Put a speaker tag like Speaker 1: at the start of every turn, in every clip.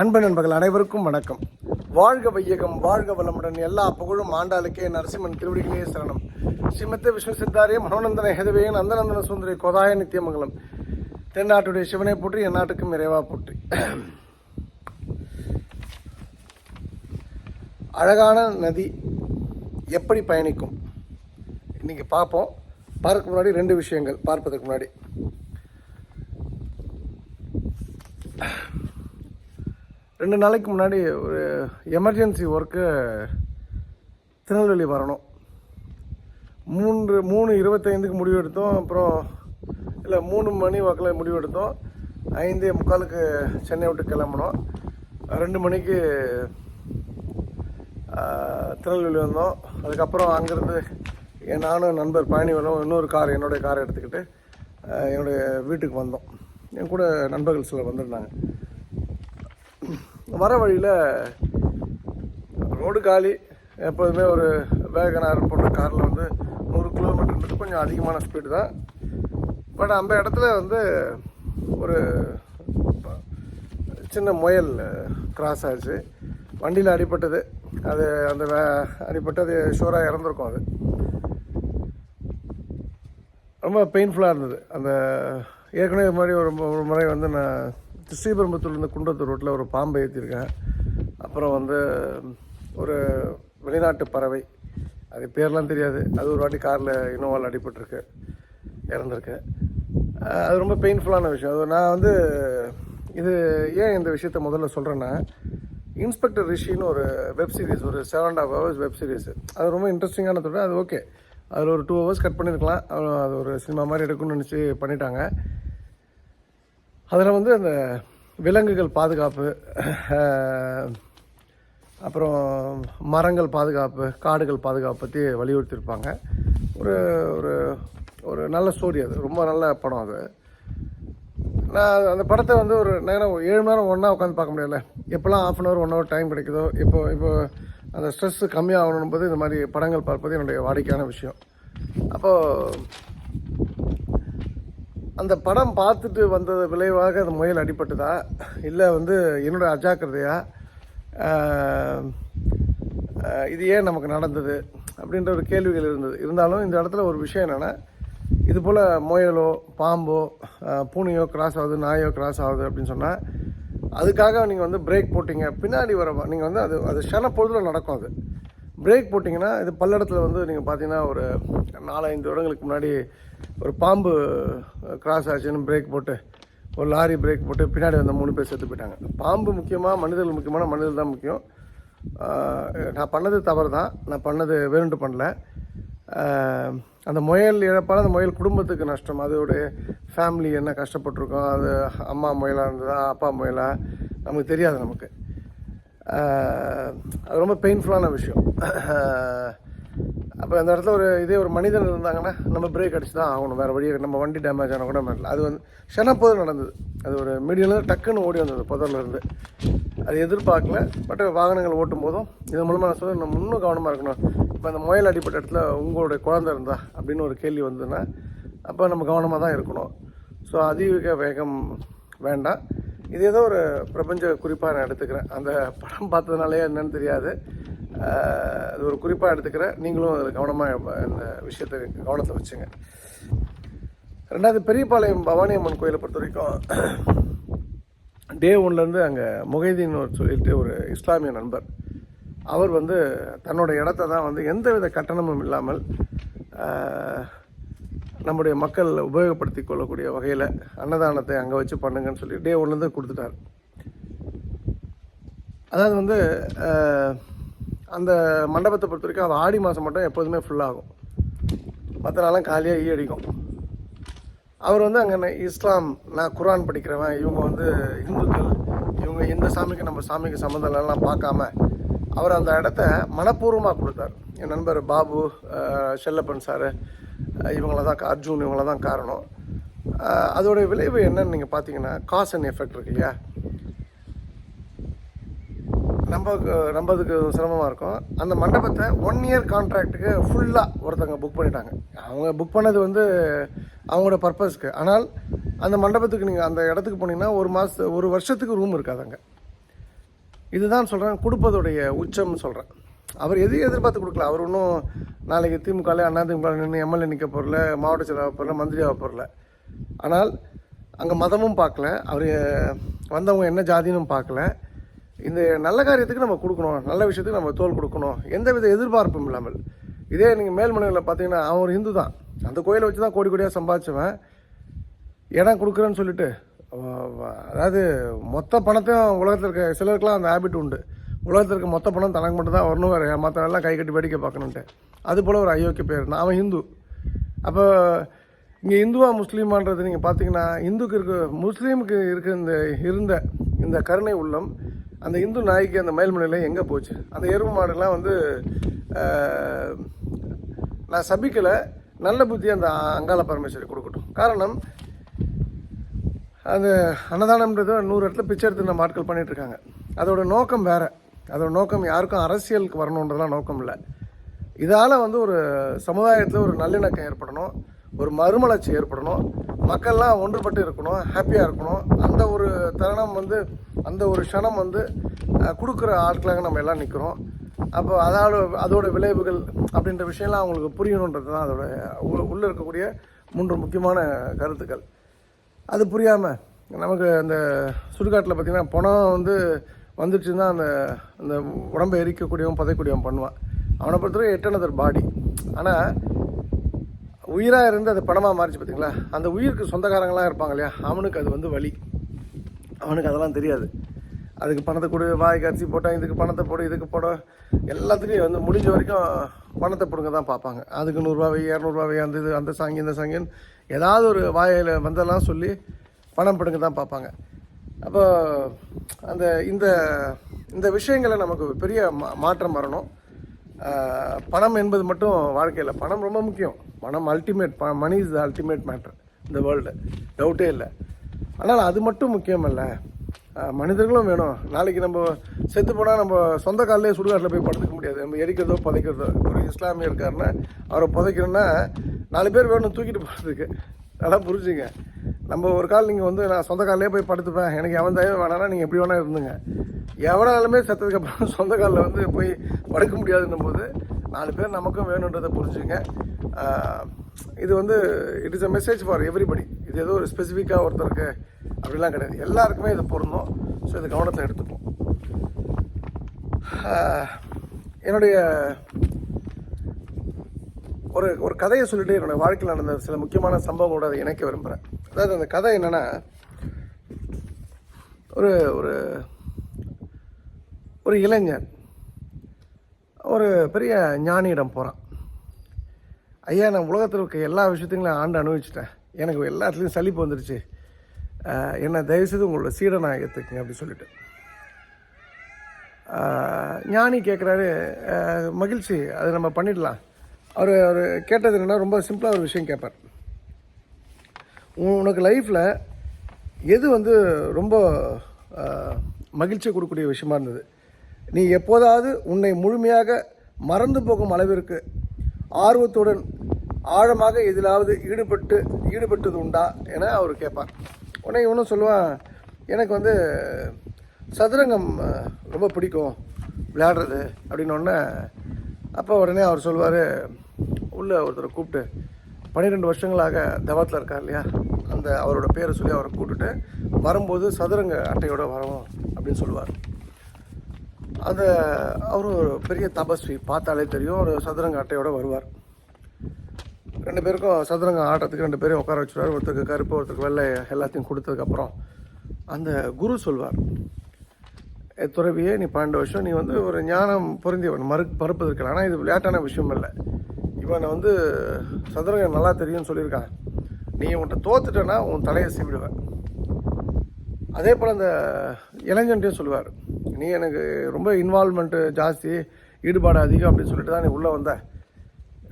Speaker 1: அன்பு நண்பர்கள் அனைவருக்கும் வணக்கம். வாழ்க வையகம் வாழ்க வளமுடன் எல்லா புகழும் ஆண்டாளுக்கே நரசிம்மன் திருவடிகளே சரணம். ஸ்ரீமத்த விஷ்ணு சித்தாரிய மனோநந்தன ஹெதவே நந்தநந்தன சுந்தரி கோதாய நித்தியமங்கலம் தென்னாட்டுடைய சிவனை போற்றி என் நாட்டுக்கும் இறைவா போற்றி. அழகான நதி எப்படி பயணிக்கும்? இன்றைக்கி பார்ப்போம். பார்க்க முன்னாடி ரெண்டு விஷயங்கள் பார்ப்பதற்கு முன்னாடி. ரெண்டு நாளைக்கு முன்னாடி ஒரு எமர்ஜென்சி ஒர்க்கு திருநெல்வேலி வரணும். மூன்று மூணு இருபத்தைந்துக்கு முடிவு எடுத்தோம். அப்புறம் இல்லை மூணு மணி வாக்கில் முடிவு எடுத்தோம். ஐந்தே முக்காலுக்கு சென்னை விட்டு கிளம்பினோம். ரெண்டு மணிக்கு திருநெல்வேலி வந்தோம். அதுக்கப்புறம் அங்கேருந்து என் நானும் நண்பர் பழனி வரோம் இன்னொரு கார் என்னுடைய காரை எடுத்துக்கிட்டு என்னுடைய வீட்டுக்கு வந்தோம். என் கூட நண்பர்கள் சிலர் வந்திருந்தாங்க. வர வழியில் ரோடு காலி. எப்போதுமே ஒரு வேகனார் போன்ற காரில் வந்து நூறு கிலோமீட்டர்ன்றது கொஞ்சம் அதிகமான ஸ்பீடு தான். பட் அந்த இடத்துல வந்து ஒரு சின்ன முயல் கிராஸ் ஆச்சு. வண்டியில் அடிபட்டது. அது அந்த வே- அடிபட்டு அது ஷூராக இறந்துருக்கும் அது. ரொம்ப பெயின்ஃபுல்லாக இருந்தது. அந்த ஏற்கனவே இது மாதிரி ஒரு ஒரு முறை வந்து நான் ஸ்ரீபெரும்புத்தூர்லேருந்து குன்றத்தூர் ரோட்டில் ஒரு பாம்பை ஏற்றிருக்கேன். அப்புறம் வந்து ஒரு வெளிநாட்டு பறவை. அது பேர்லாம் தெரியாது. அது ஒரு வாட்டி காரில் இனோவால் அடிபட்டிருக்கு. இறந்துருக்கு. அது ரொம்ப பெயின்ஃபுல்லான விஷயம். அது நான் வந்து இது ஏன் இந்த விஷயத்த முதல்ல சொல்கிறேன்னா இன்ஸ்பெக்டர் ரிஷின்னு ஒரு வெப் சீரிஸ் ஒரு seven and half hours web series அது ரொம்ப இன்ட்ரெஸ்டிங்கான தொடர் அது ஓகே அதில் ஒரு டூ ஹவர்ஸ் கட் பண்ணியிருக்கலாம் அது- அது ஒரு சினிமா மாதிரி எடுக்கணும்னு நினச்சி பண்ணிட்டாங்க. அதில் வந்து அந்த விலங்குகள் பாதுகாப்பு அப்புறம் மரங்கள் பாதுகாப்பு காடுகள் பாதுகாப்பு பற்றி வலியுறுத்தியிருப்பாங்க ஒரு ஒரு ஒரு நல்ல ஸ்டோரி அது. ரொம்ப நல்ல படம் அது. நான் அந்த படத்தை வந்து ஒரு நேரம் ஏழு மணி நேரம் ஒன்றா உட்காந்து பார்க்க முடியல எப்போல்லாம் half an hour one hour time கிடைக்குதோ இப்போ இப்போ அந்த ஸ்ட்ரெஸ் கம்மியாகணும் போது இந்த மாதிரி படங்கள் பார்ப்பது என்னுடைய வாடிக்கையான விஷயம். அப்போது அந்த படம் பார்த்துட்டு வந்தது விளைவாக அந்த முயல் அடிபட்டுதா? இல்லை வந்து என்னோட அஜாக்கிரதையா? இது ஏன் நமக்கு நடந்தது? அப்படின்ற ஒரு கேள்விகள் இருந்தது. இருந்தாலும் இந்த இடத்துல ஒரு விஷயம் என்னென்னா இது போல் முயலோ பாம்போ பூனையோ கிராஸ் ஆகுது நாயோ கிராஸ் ஆகுது அப்படின்னு சொன்னால் அதுக்காக நீங்கள் வந்து பிரேக் போட்டிங்க. பின்னாடி வர நீங்கள் வந்து அது அது க்ஷண பொழுதில் நடக்கும் அது. பிரேக் போட்டிங்கன்னா இது பல்லடத்தில் வந்து நீங்கள் பார்த்தீங்கன்னா ஒரு நாலஞ்சு வருடங்களுக்கு முன்னாடி ஒரு பாம்பு கிராஸ் ஆச்சுன்னு பிரேக் போட்டு ஒரு லாரி பிரேக் போட்டு பின்னாடி வந்த மூணு பேர் செத்து போயிட்டாங்க. பாம்பு முக்கியமாக மனிதர்கள் முக்கியமான மனிதர்கள் தான் முக்கியம். நான் பண்ணது தவறு தான் நான் பண்ணது வேணுண்டு பண்ணல. அந்த முயல் இழப்பால் அந்த முயல் குடும்பத்துக்கு நஷ்டம். அதோடைய ஃபேமிலி என்ன கஷ்டப்பட்டிருக்கோம் அது அம்மா முயலாக இருந்ததா அப்பா முயலா? நமக்கு தெரியாது நமக்கு. அது ரொம்ப பெயின்ஃபுல்லான விஷயம். அப்போ அந்த இடத்துல ஒரு இதே ஒரு மனிதன் இருந்தாங்கன்னா நம்ம பிரேக் அடிச்சு தான் ஆகணும். வேறு வழியே நம்ம வண்டி டேமேஜ் ஆனால் கூட மாட்டல அது வந்து க்ஷணப்போது நடந்தது. அது ஒரு மீடியம் டக்குன்னு ஓடி வந்தது புதர்லேருந்து அது எதிர்பார்க்கல. பட் வாகனங்கள் ஓட்டும் போதும் இதன் மூலமாக நான் சொல்ல நம்ம இன்னும் கவனமாக இருக்கணும். இப்போ அந்த முயல் அடிப்பட்ட இடத்துல உங்களுடைய குழந்தை இருந்தா அப்படின்னு ஒரு கேள்வி வந்ததுன்னா அப்போ நம்ம கவனமாக தான் இருக்கணும். ஸோ அதிக வேகம் வேண்டாம். இது ஏதோ ஒரு பிரபஞ்ச குறிப்பாக நான் எடுத்துக்கிறேன். அந்த படம் பார்த்ததுனாலே என்னன்னு தெரியாது. அது ஒரு குறிப்பாக எடுத்துக்கிறேன் நீங்களும் அதில் கவனமாக இந்த விஷயத்தை கவனத்தை வச்சுங்க. ரெண்டாவது பெரியபாளையம் பவானி அம்மன் கோயிலை பொறுத்த வரைக்கும் டே ஒன்லேருந்து அங்கே முகைதீன் ஒரு சொல்லிட்டு ஒரு இஸ்லாமிய நண்பர் அவர் வந்து தன்னோட இடத்த தான் வந்து எந்தவித கட்டணமும் இல்லாமல் நம்முடைய மக்கள் உபயோகப்படுத்தி கொள்ளக்கூடிய வகையில் அன்னதானத்தை அங்கே வச்சு பண்ணுங்கன்னு சொல்லி டே ஒன்லேருந்து கொடுத்துட்டார். அதாவது வந்து அந்த மண்டபத்தை பொறுத்த வரைக்கும் அது ஆடி மாதம் மட்டும் எப்போதுமே ஃபுல்லாகும் மற்ற நாளாம் காலியாக ஈ அடிக்கும். அவர் வந்து அங்கே இஸ்லாம் நான் குரான் படிக்கிறவன் இவங்க வந்து இந்துக்கள் இவங்க இந்த சாமிக்கு நம்ம சாமிக்கு சம்மந்தம் இல்லைலாம் பார்க்காம அவர் அந்த இடத்த மனப்பூர்வமாக கொடுத்தார். என் நண்பர் பாபு செல்லப்பன் சார் இவங்கள தான் அர்ஜுன் இவங்கள தான் காரணம். அதோடைய விளைவு என்னன்னு நீங்கள் பார்த்தீங்கன்னா காஸ் அண்ட் எஃபெக்ட் இருக்கு இல்லையா? ரொம்ப நம்பதுக்கு சிரமமாக இருக்கும். அந்த மண்டபத்தை ஒன் இயர் கான்ட்ராக்ட்டுக்கு ஃபுல்லாக ஒருத்தங்க புக் பண்ணிட்டாங்க. அவங்க புக் பண்ணது வந்து அவங்களோட பர்பஸ்க்கு ஆனால் அந்த மண்டபத்துக்கு நீங்கள் அந்த இடத்துக்கு போனீங்கன்னா ஒரு மாதத்து ஒரு வருஷத்துக்கு ரூம் இருக்காது அங்கே. இதுதான் சொல்கிறேன் கொடுப்பதுடைய உச்சம்னு சொல்கிறேன் அவர் எதையும் எதிர்பார்த்து கொடுக்கல. அவர் ஒன்றும் நாளைக்கு திமுகவில் அண்ணா திமுக நின்று எம்எல்ஏ நிற்க போகிறல மாவட்ட செயலாளர் போகிறல மந்திரி ஆக போகிறல ஆனால் அங்கே மதமும் பார்க்கல. அவர் வந்தவங்க என்ன ஜாதினும் பார்க்கல. இந்த நல்ல காரியத்துக்கு நம்ம கொடுக்கணும் நல்ல விஷயத்துக்கு நம்ம தோல் கொடுக்கணும் எந்த வித எதிர்பார்ப்பும் இல்லாமல். இதே நீங்கள் மேல்மலையில் பார்த்தீங்கன்னா அவன் ஒரு இந்து தான். அந்த கோயிலை வச்சு தான் கோடி கோடியாக சம்பாதிச்சவன். இடம் கொடுக்குறேன்னு சொல்லிட்டு அதாவது மொத்த பணத்தையும் உலகத்தில் இருக்க சிலருக்குலாம் அந்த ஹேபிட் உண்டு. உலகத்தில் இருக்க மொத்த பணம் தனக்கு மட்டும் தான் வரணும் வேறு மற்றவெல்லாம் கை கட்டி வேடிக்கை பார்க்கணுன்ட்டு அது போல் ஒரு அயோக்கிய பேர். நான் அவன் ஹிந்து. அப்போ இங்கே இந்துவா முஸ்லீமான்றது நீங்கள் பார்த்தீங்கன்னா இந்துக்கு இருக்க முஸ்லீமுக்கு இருக்க இந்த இருந்த இந்த கருணை உள்ளம் அந்த இந்து நாய்க்கு அந்த மயில்மலையில் எங்கே போச்சு? அந்த எருவு மாடுலாம் வந்து நான் சபிக்கலை. நல்ல புத்தி அந்த அங்காள பரமேஸ்வரி கொடுக்கட்டும். காரணம் அந்த அன்னதானம்ன்றது நூறு இடத்துல பிச்சை எடுத்து நம்ம ஆட்கள் பண்ணிகிட்ருக்காங்க இருக்காங்க அதோட நோக்கம் வேறு. அதோட நோக்கம் யாருக்கும் அரசியலுக்கு வரணுன்றதுலாம் நோக்கம் இல்லை. இதால் வந்து ஒரு சமுதாயத்தில் ஒரு நல்லிணக்கம் ஏற்படணும். ஒரு மறுமலர்ச்சி ஏற்படணும். மக்கள்லாம் ஒன்றுபட்டு இருக்கணும் ஹாப்பியாக இருக்கணும். அந்த ஒரு தருணம் வந்து அந்த ஒரு க்ஷணம் வந்து கொடுக்குற ஆட்களாக நம்ம எல்லாம் நிற்கிறோம் அப்போ அதோட அதோட விளைவுகள் அப்படின்ற விஷயம்லாம் அவங்களுக்கு புரியணுன்றது தான் அதோட உள்ளே இருக்கக்கூடிய மூன்று முக்கியமான கருத்துக்கள். அது புரியாமல் நமக்கு அந்த சுடுகாட்டில் பார்த்திங்கன்னா பணம் வந்து வந்துடுச்சுன்னா அந்த அந்த உடம்பை எரிக்கக்கூடியவன் பதைக்கூடியவன் பண்ணுவான். அவனை பொறுத்தவரை எட்டனதர் பாடி. ஆனால் உயிராக இருந்து அது பணமாக மாறிச்சு பார்த்தீங்களா அந்த உயிருக்கு சொந்தக்காரங்களாம் இருப்பாங்க இல்லையா? அவனுக்கு அது வந்து வலி. அவனுக்கு அதெல்லாம் தெரியாது. அதுக்கு பணத்தை கொடு வாய் அரிசி போட்டால் இதுக்கு பணத்தை போடு இதுக்கு போட. எல்லாத்துக்கும் வந்து முடிஞ்ச வரைக்கும் பணத்தை பிடுங்க தான் பார்ப்பாங்க. அதுக்கு நூறுரூவாவை இரநூறுவாவை அந்த இது அந்த சாங்கி இந்த சாங்கின்னு ஏதாவது ஒரு வாயில் வந்தெல்லாம் சொல்லி பணம் பிடுங்க தான் பார்ப்பாங்க. அப்போ அந்த இந்த இந்த விஷயங்களை நமக்கு பெரிய மா- மாற்றம் வரணும். பணம் என்பது மட்டும் வாழ்க்கையில் பணம் ரொம்ப முக்கியம். பணம் ultimate money is the ultimate matter இந்த வேர்ல்டு டவுட்டே இல்லை. ஆனால் அது மட்டும் முக்கியமல்ல. மனிதர்களும் வேணும். நாளைக்கு நம்ம செத்து போனால் நம்ம சொந்த காலிலே சுடுகாட்டில் போய் படுத்துக்க முடியாது. நம்ம எரிக்கிறதோ புதைக்கிறதோ. ஒரு இஸ்லாமிய இருக்காருன்னா அவரை புதைக்கணும்னா நாலு பேர் வேணும் தூக்கிட்டு போகிறதுக்கு நல்லா புரிஞ்சுங்க. நம்ம ஒரு கால் நீங்கள் வந்து நான் சொந்த காலிலே போய் படுத்துப்பேன். எனக்கு எவன் தயவு வேணாம்னா நீங்கள் எப்படி வேணா இருந்துங்க. எவனாலுமே செத்ததுக்கப்புறம் சொந்த காலில் வந்து போய் படுக்க முடியாதுன்னும் போது நாலு பேர் நமக்கும் வேணுன்றதை புரிஞ்சுங்க. இது வந்து it is a message for everybody இது ஏதோ ஒரு ஸ்பெசிஃபிக்காக ஒருத்தருக்கு அப்படிலாம் கிடையாது. எல்லாருக்குமே இது பொருந்தும். ஸோ இது கவனத்தில் எடுத்துப்போம். என்னுடைய ஒரு ஒரு கதையை சொல்லிட்டு என்னோடய வாழ்க்கையில் நடந்த சில முக்கியமான சம்பவங்களோட அதை இணைக்க விரும்புகிறேன் அதாவது அந்த கதை என்னென்னா ஒரு ஒரு ஒரு இளைஞன் ஒரு பெரிய ஞானியிடம் போகிறான் ஐயா நான் உலகத்தில் இருக்க எல்லா விஷயத்தையும் நான் ஆண்டு அனுபவிச்சிட்டேன். எனக்கு எல்லாத்துலேயும் சலிப்பு வந்துருச்சு. ஆஹ் என்னை தயவுசெய்து உங்களோட சீடனை ஏற்றுக்குங்க அப்படின்னு சொல்லிட்டு. ஞானி கேட்குறாரு மகிழ்ச்சி அது நம்ம பண்ணிடலாம். அவர் அவர் கேட்டது என்னென்னா ரொம்ப சிம்பிளாக ஒரு விஷயம் கேட்பார் உனக்கு லைஃப்பில் எது வந்து ரொம்ப மகிழ்ச்சி கொடுக்கக்கூடிய விஷயமா இருந்தது? நீ எப்போதாவது உன்னை முழுமையாக மறந்து போகும் அளவிற்கு ஆர்வத்துடன் ஆழமாக எதிலாவது ஈடுபட்டு ஈடுபட்டது உண்டா என அவர் கேட்பார் உடனே இவனும் சொல்லுவான் எனக்கு வந்து சதுரங்கம் ரொம்ப பிடிக்கும் விளையாடுறது அப்படின்னு உடனே அப்போ உடனே அவர் சொல்லுவார் உள்ள ஒருத்தரை கூப்பிட்டு பன்னிரெண்டு வருஷங்களாக தவத்தில் இருக்கார் இல்லையா? அந்த அவரோட பேரை சொல்லி அவரை கூப்பிட்டுட்டு வரும்போது சதுரங்க அட்டையோடு வரவும் அப்படின்னு சொல்லுவார். அந்த அவர் ஒரு பெரிய தபஸ்வி. பார்த்தாலே தெரியும். ஒரு சதுரங்க அட்டையோடு வருவார். ரெண்டு பேருக்கும் சதுரங்க ஆட்டத்துக்கு ரெண்டு பேரும் உட்கார வச்சுருவார். ஒருத்தருக்கு கருப்பு ஒருத்தருக்கு வெள்ளை எல்லாத்தையும் கொடுத்ததுக்கப்புறம் அந்த குரு சொல்வார். துறவியே நீ பன்னெண்டு வருஷம் நீ வந்து ஒரு ஞானம் பொருந்தியவன். மறு மறுப்பதற்கு ஆனால் இது விளையாட்டான விஷயம் இல்லை இவனை வந்து சதுரங்கம் நல்லா தெரியும்னு சொல்லியிருக்கான் நீ உன்கிட்ட தோத்துட்டனா உன் தலையை சீவிடுவேன். அதே போல் அந்த இளைஞன்ட்டையும் சொல்லுவார் நீ எனக்கு ரொம்ப இன்வால்மெண்ட்டு ஜாஸ்தி ஈடுபாடு அதிகம் அப்படின்னு சொல்லிட்டு தான் நீ உள்ளே வந்த.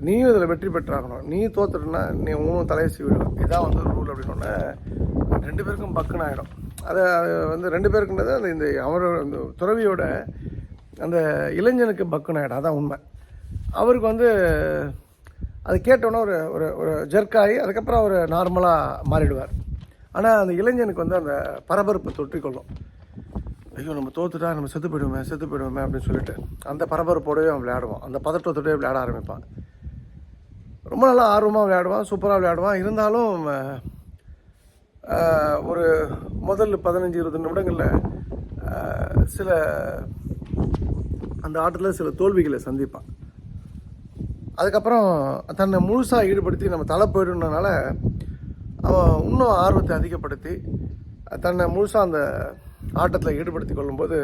Speaker 1: நீயும் இதில் வெற்றி பெற்றாகணும். நீ தோத்துட்டுனா நீ உன் தலையை சீவிடும் இதான் வந்து ரூல் அப்படின்னோடனே ரெண்டு பேருக்கும் பக்குன்னு ஆகிடும் அதை வந்து ரெண்டு பேருக்குன்றது அந்த இந்த அவரோட அந்த துறவியோட அந்த இளைஞனுக்கு பக்குன்னு ஆகிடும் அதான் உண்மை. அவருக்கு வந்து அது கேட்டோன்னே ஒரு ஒரு ஒரு ஜெர்க்காகி அதுக்கப்புறம் அவர் நார்மலாக மாறிடுவார். ஆனால் அந்த இளைஞனுக்கு வந்து அந்த பரபரப்பு தொற்றிக்கொள்ளும். ஐயோ நம்ம தோத்துட்டா நம்ம செத்து போயிடுவோமே செத்து போயிடுவோமே அப்படின்னு சொல்லிட்டு அந்த பரபரப்போடவே அவன் விளையாடுவான். அந்த பதட்டத்தோடவே விளையாட ஆரம்பிப்பான். ரொம்ப நல்லா ஆர்வமாக விளையாடுவான் சூப்பராக விளையாடுவான். இருந்தாலும் ஒரு முதல் பதினஞ்சு இருபது நிமிடங்களில் சில அந்த ஆட்டத்தில் சில தோல்விகளை சந்திப்பான். அதுக்கப்புறம் தன்னை முழுசாக ஈடுபடுத்தி நம்ம தலை போயிடுனால அவன் இன்னும் ஆர்வத்தை அதிகப்படுத்தி தன்னை முழுசாக அந்த ஆட்டத்தில் ஈடுபடுத்தி கொள்ளும்போது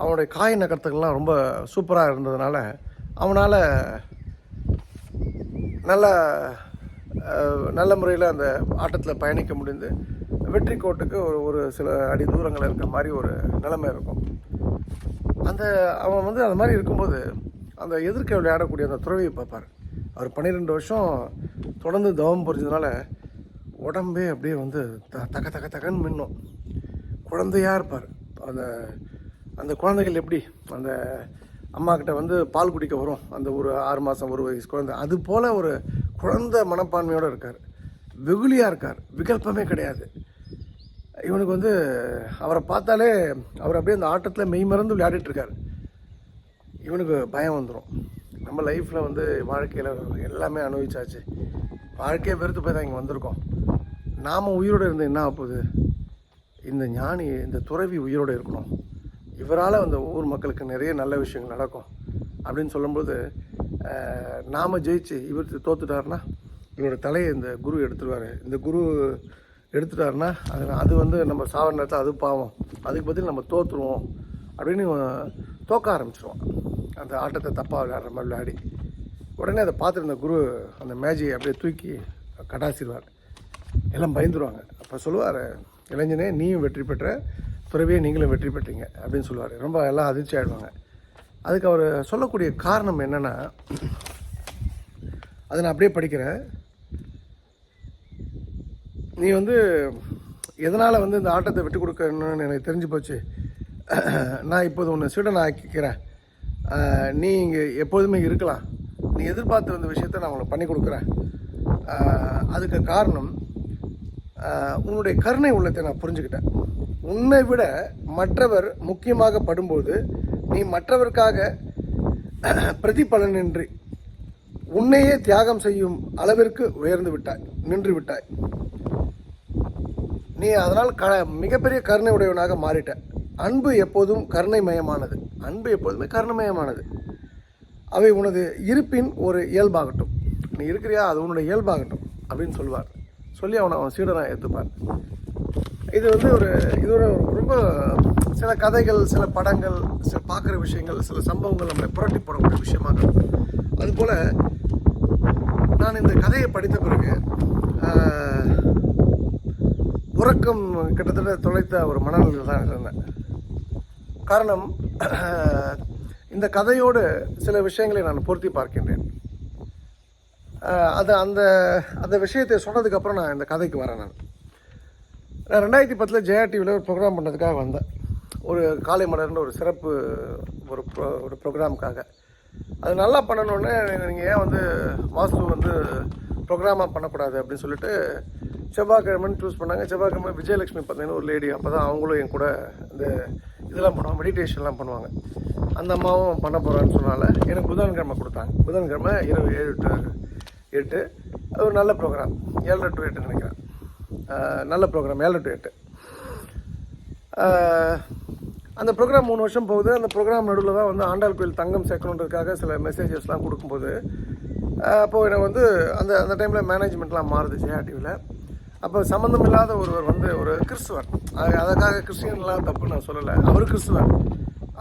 Speaker 1: அவனுடைய காய நகர்த்துக்கள்லாம் ரொம்ப சூப்பராக இருந்ததுனால அவனால் நல்ல நல்ல முறையில் அந்த ஆட்டத்தில் பயணிக்க முடிந்து வெற்றி கோட்டுக்கு ஒரு ஒரு சில அடி தூரங்கள் இருக்க மாதிரி ஒரு நிலைமை இருக்கும். அந்த அவன் வந்து அந்த மாதிரி இருக்கும்போது அந்த எதிர்க்க விளையாடக்கூடிய அந்த துறவியை பார்ப்பார். அவர் பன்னிரெண்டு வருஷம் தொடர்ந்து தவம் புரிஞ்சதுனால உடம்பே அப்படியே வந்து த தக்க தக்க தகன்னு மின்னும். குழந்தையாக இருப்பார். அந்த அந்த குழந்தைகள் எப்படி அந்த அம்மாக்கிட்ட வந்து பால் குடிக்க வரும். அந்த ஒரு ஆறு மாதம் ஒரு வயசு குழந்தை. அது போல் ஒரு குழந்தை மனப்பான்மையோடு இருக்கார். வெகுளியாக இருக்கார். விகல்பமே கிடையாது. இவனுக்கு வந்து அவரை பார்த்தாலே அவர் அப்படியே அந்த ஆட்டத்தில் மெய் மறந்து விளையாடிட்டு இவனுக்கு பயம் வந்துடும் நம்ம லைஃப்பில் வந்து வாழ்க்கையில் எல்லாமே அனுபவிச்சாச்சு. வாழ்க்கையை வெறுத்து போய் தான் இங்கே வந்திருக்கோம். நாம் உயிரோடு இருந்து என்ன ஆகப்போகுது இந்த ஞானி இந்த துறவி உயிரோடு இருக்கணும். இவரால் அந்த ஊர் மக்களுக்கு நிறைய நல்ல விஷயங்கள் நடக்கும். அப்படின்னு சொல்லும்போது நாம் ஜெயிச்சு இவர் தோத்துட்டாருன்னா இவரோட தலையை இந்த குரு எடுத்துருவார். இந்த குரு எடுத்துட்டாருன்னா அது அது வந்து நம்ம சாவர நேரத்தில் அது பாவம். அதுக்கு பதில் நம்ம தோற்றுருவோம் அப்படின்னு தோக்க ஆரம்பிச்சிருவான். அந்த ஆட்டத்தை தப்பாக விளையாடுற மாதிரி விளையாடி உடனே அதை பார்த்துருந்த குரு அந்த மேஜியை அப்படியே தூக்கி கடாசிடுவார். எல்லாம் பயந்துருவாங்க. அப்போ சொல்லுவார் இளைஞனே நீயும் வெற்றி பெற்ற துறவியே நீங்களும் வெற்றி பெற்றீங்க அப்படின்னு சொல்லுவார். ரொம்ப எல்லாம் அதிர்ச்சி ஆகிடுவாங்க அதுக்கு அவர் சொல்லக்கூடிய காரணம் என்னென்னா அதை நான் அப்படியே படிக்கிறேன். நீ வந்து எதனால் வந்து இந்த ஆட்டத்தை விட்டு கொடுக்கணும்னு எனக்கு தெரிஞ்சு போச்சு. நான் இப்போது ஒன்று சீடன் ஆக்கிக்கிறேன் நீ இங்கே எப்போதுமே இருக்கலாம். நீ எதிர்பார்த்து வந்த விஷயத்த நான் உனக்கு பண்ணி கொடுக்குறேன். அதுக்கு காரணம் உன்னுடைய கருணை உள்ளத்தை நான் புரிஞ்சுக்கிட்டேன். உன்னை விட மற்றவர் முக்கியமாக படும்போது நீ மற்றவருக்காக பிரதிபலனின்றி உன்னையே தியாகம் செய்யும் அளவிற்கு உயர்ந்து விட்டாய் நின்று விட்டாய். நீ அதனால் க மிகப்பெரிய கருணை உடையவனாக மாறிட்ட அன்பு எப்போதும் கருணை மயமானது அன்பு எப்போதுமே கருணைமயமானது. அவை உனது இருப்பின் ஒரு இயல்பாகட்டும். நீ இருக்கிறியா அது உன்னோட இயல்பாகட்டும் அப்படின்னு சொல்லுவார் சொல்லி அவனை அவன் சீடராக ஏற்றுப்பான் இது வந்து ஒரு இது ஒரு ரொம்ப சில கதைகள் சில படங்கள் சில பார்க்குற விஷயங்கள் சில சம்பவங்கள் நம்மளை புரட்டி போடக்கூடிய விஷயமாக அதுபோல் நான் இந்த கதையை படித்த பிறகு உறக்கம் கிட்டத்தட்ட தொலைத்த ஒரு மனநிலையில் தான் இருந்தேன். காரணம் இந்த கதையோடு சில விஷயங்களை நான் பொருத்தி பார்க்கின்றேன். அது அந்த அந்த விஷயத்தை சொன்னதுக்கப்புறம் நான் இந்த கதைக்கு வரேன் நான். நான் ரெண்டாயிரத்தி பத்தில் ஜெயா டிவியில் ஒரு ப்ரோக்ராம் பண்ணதுக்காக வந்தேன். ஒரு காலை மலர்னு ஒரு சிறப்பு ஒரு ப்ரோ ஒரு ப்ரோக்ராமுக்காக அது நல்லா பண்ணணுன்னே நீங்கள் ஏன் வந்து வாசு வந்து ப்ரோக்ராமாக பண்ணக்கூடாது அப்படின்னு சொல்லிட்டு செவ்வாய்க்கிழமைன்னு சூஸ் பண்ணாங்க. செவ்வாய்க்கிழமை விஜயலட்சுமி பார்த்தீங்கன்னா ஒரு லேடி அப்போ தான் அவங்களும் என் கூட இந்த இதெல்லாம் பண்ணுவாங்க மெடிடேஷன்லாம் பண்ணுவாங்க. அந்த அம்மாவும் பண்ண போகிறான்னு சொன்னால எனக்கு புதன்கிழமை கொடுத்தாங்க. புதன்கிழமை இரவு ஏழு டு எட்டு. அது ஒரு நல்ல ப்ரோக்ராம் ஏழரை டு எட்டு நினைக்கிறேன். நல்ல ப்ரோக்ராம் ஏழரை டு எட்டு. அந்த ப்ரோக்ராம் மூணு வருஷம் போகுது. அந்த ப்ரோக்ராம் நடுவில் தான் வந்து ஆண்டாள் கோயில் தங்கம் சேர்க்கணுன்றதுக்காக சில மெசேஜஸ்லாம் கொடுக்கும்போது அப்போது எனக்கு வந்து அந்த அந்த டைமில் மேனேஜ்மெண்ட்லாம் மாறுது ஜெயா டிவியில் அப்போ சம்மந்தம் இல்லாத ஒருவர் வந்து ஒரு கிறிஸ்துவர். அதுக்காக கிறிஸ்டியன்லாம் தப்பு நான் சொல்லலை. அவர் கிறிஸ்துவர்.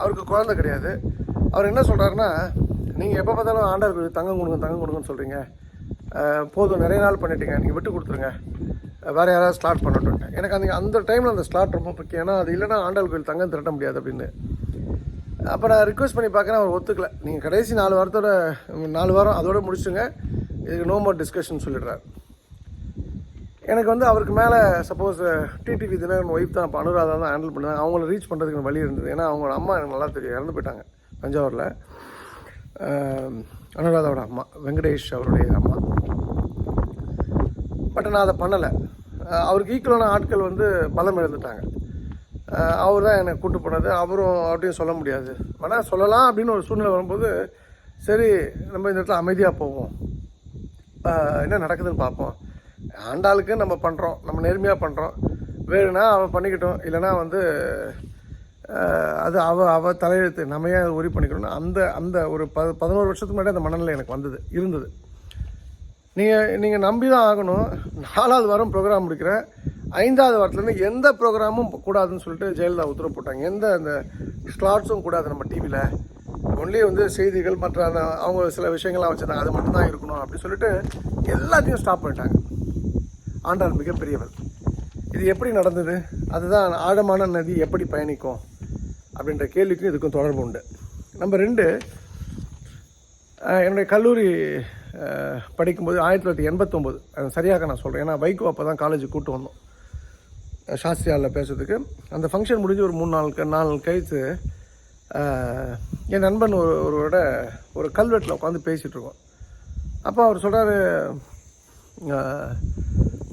Speaker 1: அவருக்கு குழந்தை கிடையாது. அவர் என்ன சொல்கிறாருன்னா நீங்கள் எப்போ பார்த்தாலும் ஆண்டாள் கோயில் தங்கம் கொடுங்க தங்கம் கொடுங்கன்னு சொல்கிறீங்க போதும் நிறைய நாள் பண்ணிட்டீங்க. நீங்கள் விட்டு கொடுத்துருங்க. வேறு யாராவது ஸ்லாட் பண்ணட்டும் எனக்கு அந்த அந்த டைமில் அந்த ஸ்லாட் ரொம்ப முக்கியம். ஏன்னா அது இல்லைன்னா ஆண்டாள் கோயில் தங்கம் திரட்ட முடியாது அப்படின்னு. அப்போ நான் ரிக்வெஸ்ட் பண்ணி பார்க்குறேன் அவர் ஒத்துக்கல. நீங்கள் கடைசி நாலு வாரத்தோட நாலு வாரம் அதோட முடிச்சுங்க. இதுக்கு நோ மோர் டிஸ்கஷன் சொல்லிடுறாரு. எனக்கு வந்து அவருக்கு மேலே சப்போஸ் டிடிவி தினகரன் ஒய்ஃப் தான் இப்போ அனுராதா தான் ஹேண்டில் பண்ணாங்க அவங்கள ரீச் பண்ணுறதுக்கு வழி இருந்தது. ஏன்னா அவங்களோட அம்மா எனக்கு நல்லா தெரியும். இறந்து போயிட்டாங்க தஞ்சாவூரில். அனுராதாவோட அம்மா வெங்கடேஷ் அவருடைய அம்மா. பட் நான் அதை பண்ணலை. அவருக்கு ஈக்குவலான ஆட்கள் வந்து பலம் இழந்துட்டாங்க. அவர் தான் என்னை கூட்டு போனது. அவரும் அவர்கிட்டையும் சொல்ல முடியாது. ஆனால் சொல்லலாம் அப்படின்னு ஒரு சூழ்நிலை வரும்போது சரி நம்ம இந்த இடத்துல அமைதியாக போவோம். என்ன நடக்குதுன்னு பார்ப்போம். ஆண்டாளுக்கு நம்ம பண்ணுறோம் நம்ம நேர்மையாக பண்ணுறோம் வேணும்னா அவன் பண்ணிக்கிட்டோம். இல்லைன்னா வந்து அது அவ அவ தலையெழுத்து நம்ம ஏன் உரி பண்ணிக்கணும்னு அந்த அந்த ஒரு ப பதினோரு வருஷத்துக்கு முன்னாடி அந்த மனநிலை எனக்கு வந்தது இருந்தது. நீங்கள் நீங்கள் நம்பி தான் ஆகணும். நாலாவது வாரம் ப்ரோக்ராம் முடிக்கிறேன். ஐந்தாவது வாரத்துலேருந்து எந்த ப்ரோக்ராமும் கூடாதுன்னு சொல்லிட்டு ஜெயலலிதா உத்தரவு போட்டாங்க. எந்த அந்த ஸ்லாட்ஸும் கூடாது நம்ம டிவியில் ஒன்லி வந்து செய்திகள் மற்ற அந்த அவங்க சில விஷயங்கள்லாம் வச்சுருந்தாங்க. அது மட்டும்தான் இருக்கணும் அப்படின்னு சொல்லிட்டு எல்லாத்தையும் ஸ்டாப் பண்ணிட்டாங்க. ஆண்டாள் மிகப்பெரியவர் இது எப்படி நடந்தது? அதுதான் ஆழமான நதி எப்படி பயணிக்கும்? அப்படின்ற கேள்விக்கும் இதுக்கும் தொடர்பு உண்டு. நம்பர் ரெண்டு என்னுடைய கல்லூரி படிக்கும்போது ஆயிரத்தி தொள்ளாயிரத்தி எண்பத்தொம்போது. அது சரியாக நான் சொல்கிறேன் ஏன்னா வைகோ அப்போ தான் காலேஜுக்கு கூட்டு வந்தோம். சாஸ்திரியாவில் பேசுறதுக்கு. அந்த ஃபங்க்ஷன் முடிஞ்சு ஒரு மூணு நாள் நாலு நாள் கழித்து என் நண்பன் ஒரு ஒருவரோட ஒரு கல்வெட்டில் உட்காந்து பேசிகிட்ருக்கோம் அப்போ அவர் சொல்கிறாரு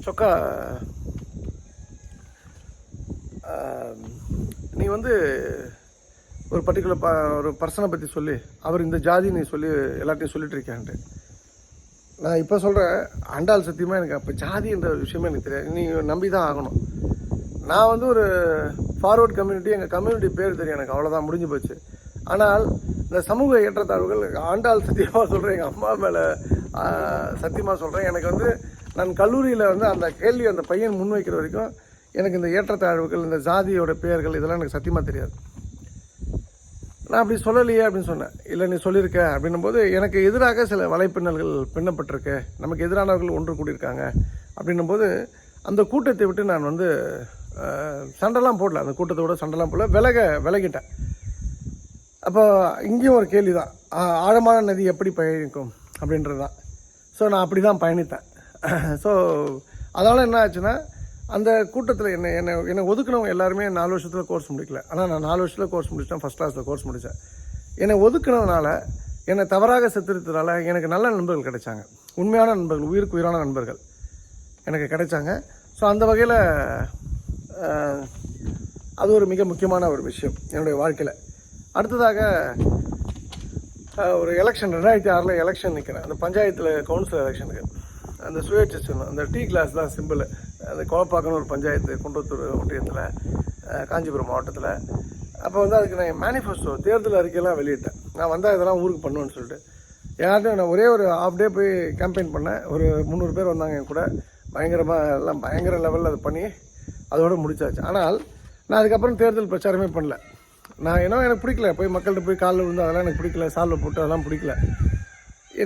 Speaker 1: சொக்கா நீ வந்து ஒரு பர்டிகுலர் ப ஒரு பர்சனை பற்றி சொல்லி அவர் இந்த ஜாதி நீ சொல்லி எல்லாத்தையும் சொல்லிட்டு இருக்கியான்ட்டு. நான் இப்போ சொல்கிறேன் ஆண்டாள் சத்தியமாக எனக்கு அப்போ ஜாதின்ற ஒரு விஷயமே எனக்கு தெரியாது. நீங்கள் நம்பி தான் ஆகணும். நான் வந்து ஒரு ஃபார்வர்ட் கம்யூனிட்டி எங்கள் கம்யூனிட்டி பேர் தெரியும் எனக்கு அவ்வளோதான் முடிஞ்சு போச்சு. ஆனால் இந்த சமூக ஏற்றத்தாழ்வுகள் ஆண்டாள் சத்தியமாக சொல்கிறேன் எங்கள் அம்மா மேலே சத்தியமாக சொல்கிறேன் எனக்கு வந்து நான் கல்லூரியில் வந்து அந்த கேள்வி அந்த பையன் முன்வைக்கிற வரைக்கும் எனக்கு இந்த ஏற்றத்தாழ்வுகள் இந்த ஜாதியோட பெயர்கள் இதெல்லாம் எனக்கு சத்தியமாக தெரியாது. நான் அப்படி சொல்லலையே அப்படின்னு சொன்னேன். இல்லை நீ சொல்லியிருக்க அப்படின்னும் போது எனக்கு எதிராக சில வலைப்பின்னல்கள் பின்னப்பட்டிருக்கு. நமக்கு எதிரானவர்கள் ஒன்று கூடியிருக்காங்க அப்படின்னும் போது அந்த கூட்டத்தை விட்டு நான் வந்து சண்டைலாம் போடல. அந்த கூட்டத்தோட சண்டைலாம் போடல. விலக விலகிட்டேன். அப்போ இங்கேயும் ஒரு கேள்வி தான் ஆழமான நதி எப்படி பயணிக்கும் அப்படின்றது தான் ஸோ நான் அப்படி தான் பயணித்தேன். ஸோ அதனால் என்ன ஆச்சுன்னா அந்த கூட்டத்தில் என்ன என்னை என்னை ஒதுக்கினவங்க எல்லாருமே நாலு வருஷத்தில் கோர்ஸ் முடிக்கல. ஆனால் நான் நாலு வருஷத்தில் கோர்ஸ் முடிச்சிட்டேன் ஃபஸ்ட் கிளாஸில் கோர்ஸ் முடித்தேன் என்னை ஒதுக்குனதுனால என்னை தவறாக சித்தரித்ததால் எனக்கு நல்ல நண்பர்கள் கிடைச்சாங்க. உண்மையான நண்பர்கள் உயிருக்கு உயிரான நண்பர்கள் எனக்கு கிடைச்சாங்க. ஸோ அந்த வகையில் அது ஒரு மிக முக்கியமான ஒரு விஷயம் என்னுடைய வாழ்க்கையில். அடுத்ததாக ஒரு எலெக்ஷன் ரெண்டாயிரத்தி ஆறில் எலெக்ஷன் நிற்கிறேன் அந்த பஞ்சாயத்தில் கவுன்சில் எலெக்ஷனுக்கு அந்த சுயேட்சை அந்த டீ கிளாஸ் தான் சிம்பிள் அந்த குழப்பாக்கன்னு ஒரு பஞ்சாயத்து குன்றத்தூர் ஒன்றியத்தில் காஞ்சிபுரம் மாவட்டத்தில். அப்போ வந்து அதுக்கு நான் மேனிஃபெஸ்டோ தேர்தல் அறிக்கையெல்லாம் வெளியிட்டேன். நான் வந்தால் இதெல்லாம் ஊருக்கு பண்ணுவேன்னு சொல்லிட்டு. யார்ட்டும் நான் ஒரே ஒரு ஹாஃப் டே போய் கேம்பெயின் பண்ணேன். ஒரு முந்நூறு பேர் வந்தாங்க என் கூட. பயங்கரமாக எல்லாம் பயங்கர லெவலில் அது பண்ணி அதோடு முடிச்சாச்சு. ஆனால் நான் அதுக்கப்புறம் தேர்தல் பிரச்சாரமே பண்ணல. நான் ஏன்னா எனக்கு பிடிக்கல. போய் மக்கள்கிட்ட போய் காலில் விழுந்து அதெல்லாம் எனக்கு பிடிக்கல. சால்வை போட்டு அதெல்லாம் பிடிக்கல.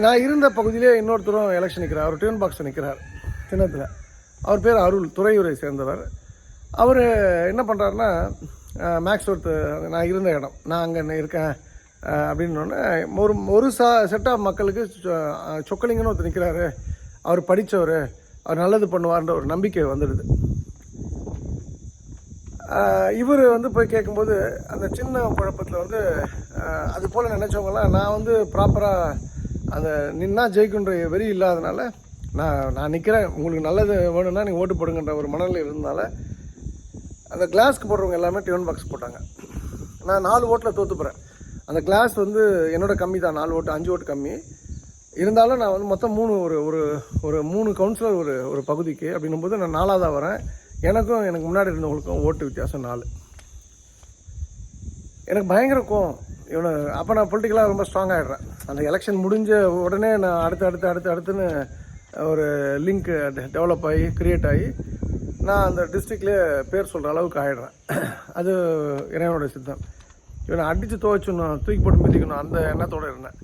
Speaker 1: நான் இருந்த பகுதியிலே இன்னொருத்தரும் எலெக்ஷன் நிற்கிறார் அவர் டியூன் பாக்ஸ் நிற்கிறார் சின்னத்தில் அவர் பேர் அருள் துறையூரை சேர்ந்தவர். அவர் என்ன பண்ணுறாருன்னா மேக்ஸ் ஒர்த்து நான் இருந்த இடம். நான் அங்கே இருக்கேன் அப்படின்னோடனே ஒரு ஒரு சா செட் ஆஃப் மக்களுக்கு சொ- சொக்கலிங்கன்னு ஒருத்தர் நிற்கிறாரு அவர் படித்தவர் அவர் நல்லது பண்ணுவார்ன்ற ஒரு நம்பிக்கை வந்துடுது. இவர் வந்து போய் கேட்கும்போது அந்த சின்ன குழப்பத்தில் வந்து அது போல் நினச்சவங்களாம் நான் வந்து ப்ராப்பராக அந்த நின்னா ஜெயிக்குன்ற வெறி இல்லாதனால நான் நான் நிற்கிறேன் உங்களுக்கு நல்லது வேணும்னா நீங்கள் ஓட்டு போடுங்கன்ற ஒரு மனநிலை இருந்தனால அந்த கிளாஸ்க்கு போடுறவங்க எல்லாமே டியூன் பாக்ஸ் போட்டாங்க. நான் நாலு ஓட்டில் தோற்று போகிறேன் அந்த கிளாஸ் வந்து என்னோட கம்மி தான். நாலு ஓட்டு அஞ்சு ஓட்டு கம்மி. இருந்தாலும் நான் வந்து மொத்தம் மூணு ஒரு ஒரு ஒரு மூணு கவுன்சிலர் ஒரு ஒரு பகுதிக்கு அப்படின்னும் போது நான் நாலாவதாக வரேன். எனக்கும் எனக்கு முன்னாடி இருந்தவங்களுக்கும் ஓட்டு வித்தியாசம் நாலு. எனக்கு பயங்கர கோவம். இவனை அப்போ நான் பொலிட்டிக்கலாக ரொம்ப ஸ்ட்ராங் ஆகிடுறேன் அந்த எலெக்ஷன் முடிஞ்ச உடனே நான் அடுத்து அடுத்து அடுத்து அடுத்துன்னு ஒரு லிங்க் டெவலப் ஆகி க்ரியேட் ஆகி நான் அந்த டிஸ்ட்ரிக்ட்லேயே பேர் சொல்கிற அளவுக்கு ஆகிடுறேன் அது இறைவனோட சித்தம். இவனை அடித்து துவைச்சிடணும் தூக்கி போட்டு மிதிக்கணும் அந்த எண்ணத்தோடு இருந்தேன்.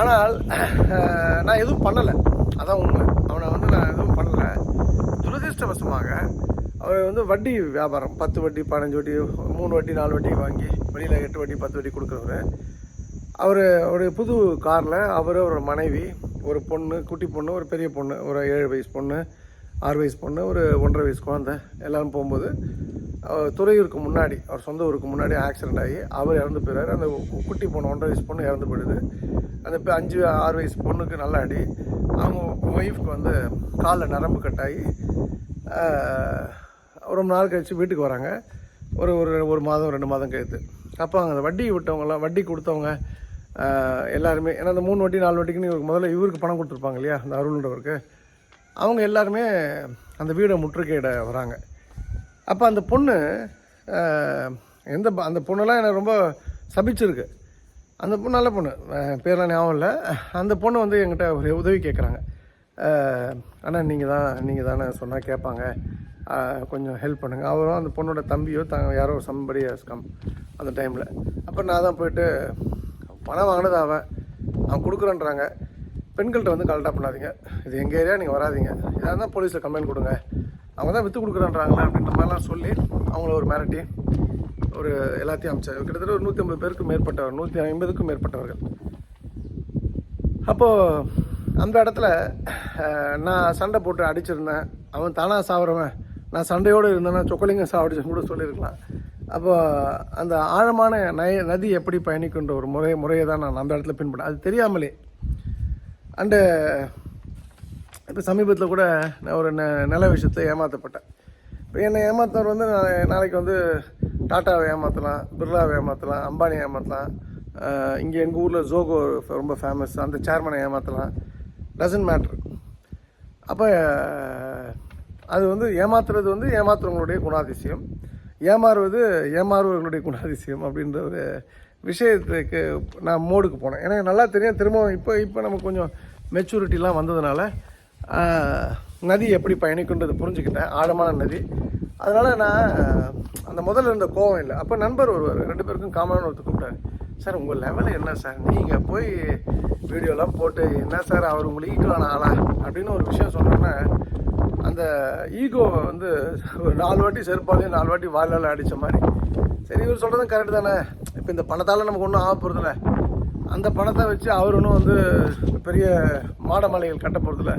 Speaker 1: ஆனால் நான் எதுவும் பண்ணலை. அதான் உண்மை. அவனை வந்து நான் எதுவும் பண்ணலை. துரதிர்ஷ்டவசமாக அவர் வந்து வட்டி வியாபாரம் பத்து வட்டி பதினஞ்சு வட்டி மூணு வட்டி நாலு வட்டி வாங்கி வெளியில் எட்டு வட்டி பத்து வட்டி கொடுக்குறவர். அவர் ஒரு புது காரில் அவர் ஒரு மனைவி ஒரு பொண்ணு குட்டி பொண்ணு ஒரு பெரிய பொண்ணு ஒரு ஏழு வயசு பொண்ணு ஆறு வயசு பொண்ணு ஒரு ஒன்றரை வயசு குழந்தை எல்லாரும் போகும்போது துறையூருக்கு முன்னாடி அவர் சொந்த ஊருக்கு முன்னாடி ஆக்சிடென்ட் ஆகி அவர் இறந்து போயிறாரு. அந்த குட்டி பொண்ணு ஒன்றரை வயசு பொண்ணு இறந்து போயிடுது. அந்த இப்போ அஞ்சு ஆறு வயசு பொண்ணுக்கு நல்லா அடி. அவங்க ஒய்ஃப்க்கு வந்து காலில் நரம்பு கட்டாகி ரொம்ப நாள் கழித்து வீட்டுக்கு வராங்க. ஒரு ஒரு ஒரு மாதம் ரெண்டு மாதம் கழித்து. அப்போ அங்கே அந்த வட்டி விட்டவங்களாம் வட்டி கொடுத்தவங்க எல்லாருமே ஏன்னா அந்த மூணு வட்டி நாலு வட்டிக்குன்னு இவருக்கு முதல்ல இவருக்கு பணம் கொடுத்துருப்பாங்க இல்லையா அந்த அருள்ன்றவருக்கு. அவங்க எல்லாருமே அந்த வீடை முற்றுகையிட வராங்க. அப்போ அந்த பொண்ணு எந்த ப- அந்த பொண்ணெல்லாம் எனக்கு ரொம்ப சபிச்சிருக்கு. அந்த பொண்ணு நல்ல பொண்ணு. அஹ் பேர்லாம் ஞாபகம் இல்லை. அந்த பொண்ணு வந்து என்கிட்ட ஒரு உதவி கேட்குறாங்க ஆனால் நீங்கள் தான் நீங்கள் தானே சொன்னால் கேட்பாங்க கொஞ்சம் ஹெல்ப் பண்ணுங்கள் அவரும் அந்த பொண்ணோட தம்பியோ த யாரோ சம்படி கம் அந்த டைமில் அப்போ நான் தான் போயிட்டு பணம் வாங்கினது அவன். அவன் கொடுக்குறேன்றாங்க. பெண்கள்கிட்ட வந்து கலெக்டாக பண்ணாதீங்க. இது எங்கள் ஏரியா நீங்கள் வராதீங்க. இதாக தான் போலீஸில் கம்ப்ளைண்ட் கொடுங்க. அவங்க தான் விற்று கொடுக்குறேன்றாங்களே அப்படின்ற மாதிரிலாம் சொல்லி அவங்கள ஒரு மிரட்டி ஒரு எல்லாத்தையும் அமைச்சார் கிட்டத்தட்ட ஒரு நூற்றி ஐம்பது பேருக்கு மேற்பட்டவர் நூற்றி ஐம்பதுக்கும் மேற்பட்டவர்கள். அப்போது அந்த இடத்துல நான் சண்டை போட்டு அடிச்சிருந்தேன். அவன் தானாக சாவறவன். நான் சண்டையோடு இருந்தேன்னா சொக்கலிங்க சாவடிச்சுன்னு கூட சொல்லியிருக்கலாம். அப்போ அந்த ஆழமான நய நதி எப்படி பயணிக்குன்ற ஒரு முறை முறையை தான் நான் அந்த இடத்துல பின்பற்றேன். அது தெரியாமலே. அண்டு இப்போ சமீபத்தில் கூட நான் ஒரு ந நில விஷயத்தில் ஏமாற்றப்பட்டேன் இப்போ என்னை ஏமாத்தவர் வந்து நான் நாளைக்கு வந்து டாட்டாவை ஏமாற்றலாம் பிர்லாவை ஏமாற்றலாம் அம்பானி ஏமாற்றலாம் இங்கே எங்கள் ஊரில் ஜோகோ ரொம்ப ஃபேமஸ் அந்த சேர்மனை ஏமாற்றலாம் டசன்ட் மேட்ரு அப்போ அது வந்து ஏமாத்துறது வந்து ஏமாத்துறவங்களுடைய குணாதிசயம். ஏமாறுவது ஏமாறுவர்களுடைய குணாதிசயம் அப்படின்ற ஒரு விஷயத்துக்கு நான் மோடுக்கு போனேன். எனக்கு நல்லா தெரியும். திரும்பவும் இப்போ இப்போ நமக்கு கொஞ்சம் மெச்சூரிட்டிலாம் வந்ததுனால நதி எப்படி பயணிக்குன்றது புரிஞ்சுக்கிட்டேன். ஆழமான நதி. அதனால் நான் அந்த முதல்ல இருந்த கோவம் இல்லை. அப்போ நண்பர் ஒருவர் ரெண்டு பேருக்கும் காமனான ஒருத்தர் கூப்பிட்டாரு. சார் உங்கள் லெவல் என்ன சார்? நீங்கள் போய் வீடியோலாம் போட்டு என்ன சார்? அவர் உங்களுக்கு ஈக்குவலான ஆளா? அப்படின்னு ஒரு விஷயம் சொன்னோன்னே அந்த ஈகோவை வந்து ஒரு நாலு வாட்டி செருப்பாலையும் நாலு வாட்டி வாழால் அடித்த மாதிரி. சரி இவர் சொல்கிறதும் கரெக்டு தானே. இப்போ இந்த பணத்தால் நமக்கு ஒன்றும் ஆக போகிறதில்ல அந்த பணத்தை வச்சு அவர் ஒன்றும் வந்து பெரிய மாட மாலைகள் கட்ட போகிறதில்ல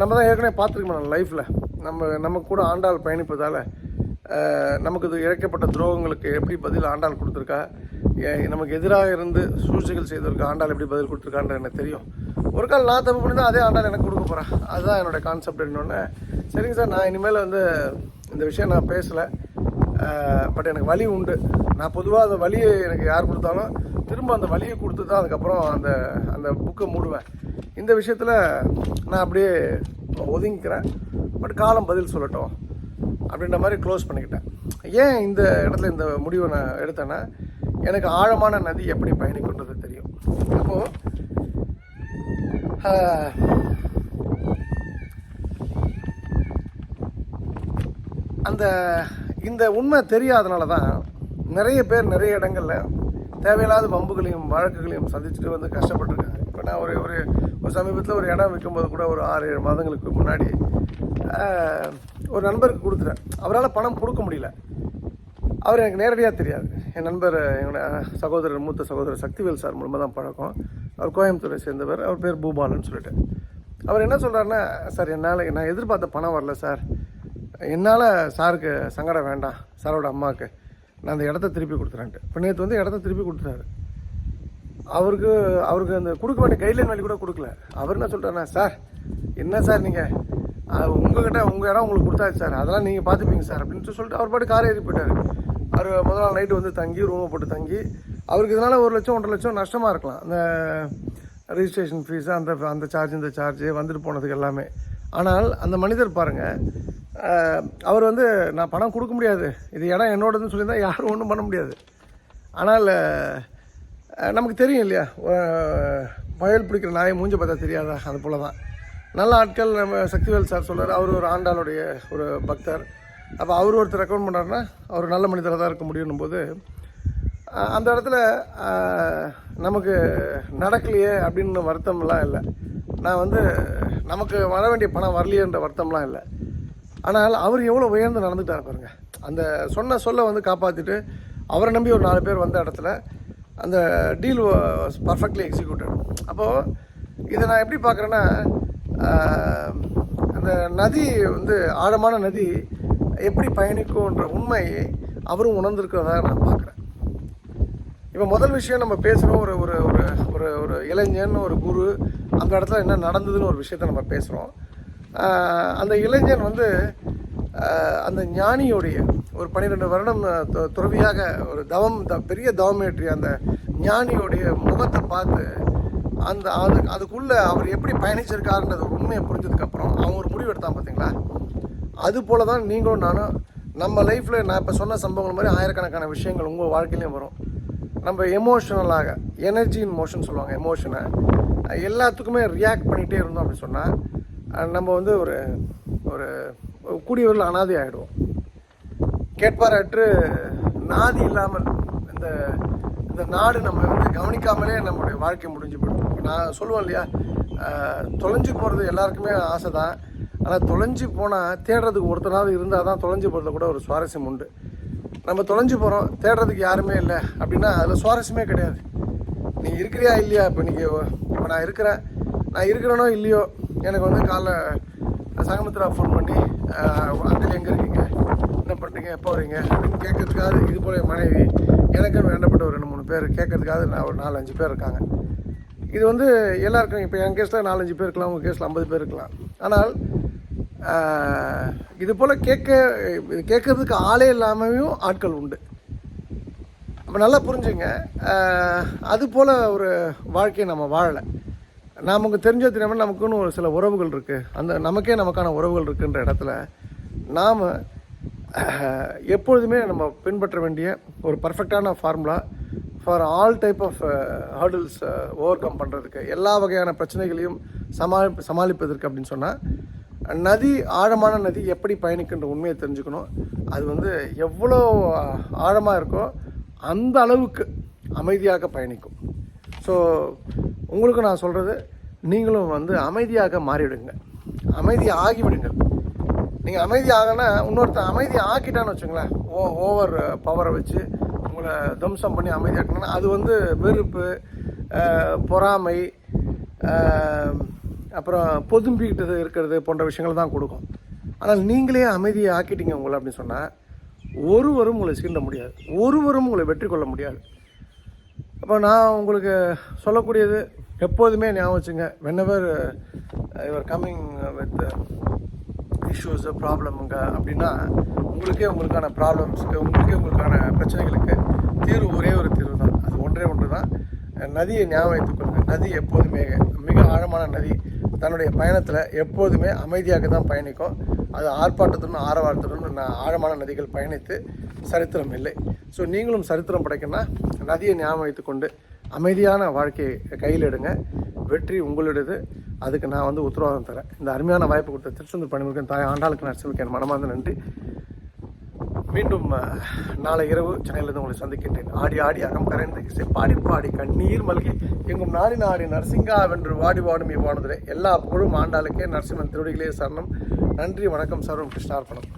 Speaker 1: நம்ம தான் ஏற்கனவே பார்த்துருக்கோம் லைஃப்பில் நம்ம நம்ம கூட ஆண்டாள் பயணிப்பதால் நமக்கு இது இழைக்கப்பட்ட துரோகங்களுக்கு எப்படி பதில் ஆண்டாள் கொடுத்துருக்கா? நமக்கு எதிராக இருந்து சூழ்ச்சிகள் செய்ததற்கு ஆண்டாள் எப்படி பதில் கொடுத்துருக்கான்ற எனக்கு தெரியும். ஒரு கால் நான் தப்பு பண்ணி அதே ஆண்டாள் எனக்கு கொடுக்க போகிறேன் அதுதான் என்னோட கான்செப்ட் என்னோடனே. சரிங்க சார் நான் இனிமேல் வந்து இந்த விஷயம் நான் பேசலை. பட் எனக்கு வலி உண்டு. நான் பொதுவாக அந்த வலியை எனக்கு யார் கொடுத்தாலும் திரும்ப அந்த வலியை கொடுத்து தான் அதுக்கப்புறம் அந்த அந்த புக்கை மூடுவேன். இந்த விஷயத்தில் நான் அப்படியே ஒதுங்கிக்கிறேன். பட் காலம் பதில் சொல்லட்டும் அப்படின்ற மாதிரி க்ளோஸ் பண்ணிக்கிட்டேன். ஏன் இந்த இடத்துல இந்த முடிவை நான் எடுத்தேன்னா எனக்கு ஆழமான நதி எப்படி பயணிக்கின்றது தெரியும். அப்போது அந்த இந்த உண்மை தெரியாதனால தான் நிறைய பேர் நிறைய இடங்கள்ல தேவையில்லாத வம்புகளையும் வழக்குகளையும் சந்திச்சுட்டு வந்து கஷ்டப்பட்டுருக்காங்க. இப்போ நான் ஒரு ஒரு ஒரு சமீபத்தில் ஒரு இடம் விற்கும்போது கூட ஒரு ஆறு ஏழு மாதங்களுக்கு முன்னாடி ஒரு நண்பருக்கு கொடுத்துட்டேன். அவரால் பணம் கொடுக்க முடியல. அவர் எனக்கு நேரடியாக தெரியாது. என் நண்பர் என்னோட சகோதரர் மூத்த சகோதரர் சக்திவேல் சார் மூலமாக தான் பழக்கம். அவர் கோயம்புத்தூரை சேர்ந்தவர். அவர் பேர் பூபாலன்னு சொல்லிட்டு. அவர் என்ன சொல்கிறாருன்னா சார் என்னால் நான் எதிர்பார்த்த பணம் வரல சார். என்னால் சாருக்கு சங்கடம் வேண்டாம் சாரோட அம்மாவுக்கு. நான் அந்த இடத்த திருப்பி கொடுத்துறேன்ட்டு. இப்போ நேற்று வந்து இடத்த திருப்பி கொடுத்துட்டாரு. அவருக்கு அவருக்கு அந்த கொடுக்க வேண்டிய கைட்லைன் வேல்யூ கூட கொடுக்கல. அவர் என்ன சொல்கிறாருன்னா சார் என்ன சார் நீங்கள் உங்ககிட்ட உங்கள் இடம் உங்களுக்கு கொடுத்தாச்சு சார். அதெல்லாம் நீங்கள் பார்த்துப்பீங்க சார். அப்படின்னு சொல்லிட்டு அவர் பாட்டு கார் ஏறி போயிட்டார். அவர் முதல் நாள் நைட்டு வந்து தங்கி ரூமை போட்டு தங்கி அவருக்கு இதனால் ஒரு லட்சம் ஒன்றரை லட்சம் நஷ்டமாக இருக்கலாம். அந்த ரிஜிஸ்ட்ரேஷன் ஃபீஸு அந்த அந்த சார்ஜ் இந்த சார்ஜ் வந்துட்டு போனதுக்கு எல்லாமே. ஆனால் அந்த மனிதர் பாருங்கள் அவர் வந்து நான் பணம் கொடுக்க முடியாது. இது இடம் என்னோடதுன்னு சொல்லியிருந்தால் யாரும் ஒன்றும் பண்ண முடியாது. ஆனால் நமக்கு தெரியும் இல்லையா? வயல் பிடிக்கிற நாயை மூஞ்ச பார்த்தா தெரியாதா? அது போல தான் நல்ல ஆட்கள் நம்ம சக்திவேல் சார் சொல்கிறார் அவர் ஒரு ஆண்டாளுடைய ஒரு பக்தர். அப்போ அவர் ஒருத்தர் ரெக்கமெண்ட் பண்ணாருன்னா அவர் நல்ல மனிதராக தான் இருக்க முடியும் போது அந்த இடத்துல நமக்கு நடக்கலையே அப்படின்னு வருத்தம்லாம் இல்லை. நான் வந்து நமக்கு வர வேண்டிய பணம் வரலையேன்ற வருத்தம்லாம் இல்லை. ஆனால் அவர் எவ்வளோ உயர்ந்து நடந்துட்டார் பாருங்க. அந்த சொன்ன சொல்ல வந்து காப்பாற்றிட்டு அவரை நம்பி ஒரு நாலு பேர் வந்த இடத்துல அந்த டீல் பர்ஃபெக்ட்லி எக்ஸிக்யூட்டட் அப்போது இதை நான் எப்படி பார்க்குறேன்னா அந்த நதி வந்து ஆழமான நதி எப்படி பயணிக்கும்ன்ற உண்மையை அவரும் உணர்ந்திருக்கிறதா நான் பார்க்குறேன். இப்போ முதல் விஷயம் நம்ம பேசுகிறோம் ஒரு ஒரு ஒரு ஒரு ஒரு இளைஞன் ஒரு குரு அந்த இடத்துல என்ன நடந்ததுன்னு ஒரு விஷயத்த நம்ம பேசுகிறோம் அந்த இளைஞன் வந்து அந்த ஞானியுடைய ஒரு பன்னிரெண்டு வருடம் துறவியாக ஒரு தவம் த- பெரிய தவம் ஏற்றிய அந்த ஞானியுடைய முகத்தை பார்த்து அந்த அது அதுக்குள்ளே அவர் எப்படி பயணிச்சிருக்காருன்றது உண்மையை புரிஞ்சதுக்கப்புறம் அவன் ஒரு முடிவு எடுத்தான் பார்த்தீங்களா அது போல தான் நீங்களும் நானும் நம்ம லைஃப்பில் நான் இப்போ சொன்ன சம்பவங்கள் மாதிரி ஆயிரக்கணக்கான விஷயங்கள் உங்கள் வாழ்க்கையிலையும் வரும். நம்ம எமோஷனலாக எனர்ஜி இன் மோஷன் சொல்லுவாங்க எமோஷனை எல்லாத்துக்குமே ரியாக்ட் பண்ணிகிட்டே இருந்தோம் அப்படின்னு சொன்னால் நம்ம வந்து ஒரு ஒரு கூடியவர்கள் அனாதி ஆகிடுவோம் கேட்பாரற்று நாதி இல்லாமல் இந்த இந்த நாடு நம்ம வந்து கவனிக்காமலே நம்மளுடைய வாழ்க்கை முடிஞ்சு போயிடும் நான் சொல்லுவேன் இல்லையா தொலைஞ்சு போகிறது எல்லாருக்குமே ஆசை தான் ஆனால் தொலைஞ்சு போனால் தேடுறதுக்கு ஒருத்தனாவது இருந்தால் தான் தொலைஞ்சு போகிறது கூட ஒரு சுவாரஸ்யம் உண்டு. நம்ம தொலைஞ்சு போகிறோம் தேடுறதுக்கு யாருமே இல்லை அப்படின்னா அதில் சுவாரஸ்யமே கிடையாது. நீ இருக்கிறியா இல்லையா? இப்போ நீங்கள் இப்போ நான் இருக்கிறேன். நான் இருக்கிறேனோ இல்லையோ எனக்கு வந்து காலைல சங்கமித்ரா ஃபோன் பண்ணி அங்கிள் எங்கே இருக்கீங்க? என்ன பண்ணுறீங்க எப்போ வரீங்க அப்படின்னு கேட்கறதுக்காக இது போல மனைவி எனக்குன்னு வேண்டப்பட்ட ஒரு ரெண்டு மூணு பேர் கேட்கறதுக்காக நான் ஒரு நாலஞ்சு பேர் இருக்காங்க. இது வந்து எல்லாருக்கும் இப்போ என் கேஸில் நாலஞ்சு பேர் இருக்கலாம் உங்கள் கேஸில் ஐம்பது பேர் இருக்கலாம். ஆனால் இது போல் கேட்க கேட்கறதுக்கு ஆளே இல்லாமையும் ஆட்கள் உண்டு. அப்போ நல்லா புரிஞ்சுங்க. அது போல் ஒரு வாழ்க்கையை நம்ம வாழலை. நமக்கு தெரிஞ்ச தெரியாமல் நமக்குன்னு ஒரு சில உறவுகள் இருக்குது அந்த நமக்கே நமக்கான உறவுகள் இருக்குன்ற இடத்துல நாம் எப்பொழுதுமே நம்ம பின்பற்ற வேண்டிய ஒரு பர்ஃபெக்டான formula for all type of hurdles overcome பண்ணுறதுக்கு எல்லா வகையான பிரச்சனைகளையும் சமாளி சமாளிப்பதற்கு அப்படின்னு சொன்னால் நதி ஆழமான நதி எப்படி பயணிக்கின்ற உண்மையை தெரிஞ்சுக்கணும். அது வந்து எவ்வளோ ஆழமாக இருக்கோ அந்த அளவுக்கு அமைதியாக பயணிக்கும். ஸோ உங்களுக்கு நான் சொல்கிறது நீங்களும் வந்து அமைதியாக மாறிவிடுங்க. அமைதி ஆகிவிடுங்க. நீங்கள் அமைதி ஆகினா இன்னொருத்தன் அமைதி ஆக்கிட்டான்னு வச்சுங்களேன் ஓ ஓவர் பவரை வச்சு உங்களை தம்சம் பண்ணி அமைதியாக்கணும்னா அது வந்து வெறுப்பு பொறாமை அப்புறம் பொதும்பிக்கிட்டு இருக்கிறது போன்ற விஷயங்கள் தான் கொடுக்கும். ஆனால் நீங்களே அமைதியை ஆக்கிட்டீங்க உங்களை அப்படின்னு சொன்னால் ஒருவரும் உங்களை சீண்ட முடியாது. ஒருவரும் உங்களை வெற்றி கொள்ள முடியாது. அப்போ நான் உங்களுக்கு சொல்லக்கூடியது எப்போதுமே ஞாபகம் வச்சுங்க whenever your coming with issues ப்ராப்ளமுங்க அப்படின்னா உங்களுக்கே உங்களுக்கான ப்ராப்ளம்ஸுக்கு உங்களுக்கே உங்களுக்கான பிரச்சனைகளுக்கு தீர்வு ஒரே ஒரு தீர்வு தான். அது ஒன்றே ஒன்று தான். நதியை ஞாபகம் வைத்துக் நதி எப்போதுமே மிக ஆழமான நதி. தன்னுடைய பயணத்தில் எப்போதுமே அமைதியாக தான் பயணிக்கும். அது ஆர்ப்பாட்டத்துடன் ஆரவாரத்துடன் நான் ஆழமான நதிகள் பயணித்து சரித்திரம் இல்லை. ஸோ நீங்களும் சரித்திரம் படைக்கணும்னா நதியை ஞாபகம் வைத்துக்கொண்டு அமைதியான வாழ்க்கையை கையில் எடுங்க. வெற்றி உங்களுடையது. அதுக்கு நான் வந்து உத்தரவாதம் தரேன். இந்த அருமையான வாய்ப்பு கொடுத்த திருச்செந்தூர் பணிமுருகன் தாய் ஆண்டாளுக்கு நான் என் மனமார்ந்த நன்றி. மீண்டும் நாளை இரவு சென்னையிலிருந்து உங்களை சந்திக்கின்றேன். ஆடி ஆடி அகம் கரைந்து செப்பாடி பாடி பாடி கண்ணீர் மல்கி எங்கும் நாடி நாடி நரசிங்கா வென்று வாடி வாடும் இவ்வானதிலே. எல்லா புகழும் ஆண்டாளுக்கே நரசிம்மன் திருவடிகளே சரணம். நன்றி வணக்கம் சர்வம் கிருஷ்ணார்ப்பணம்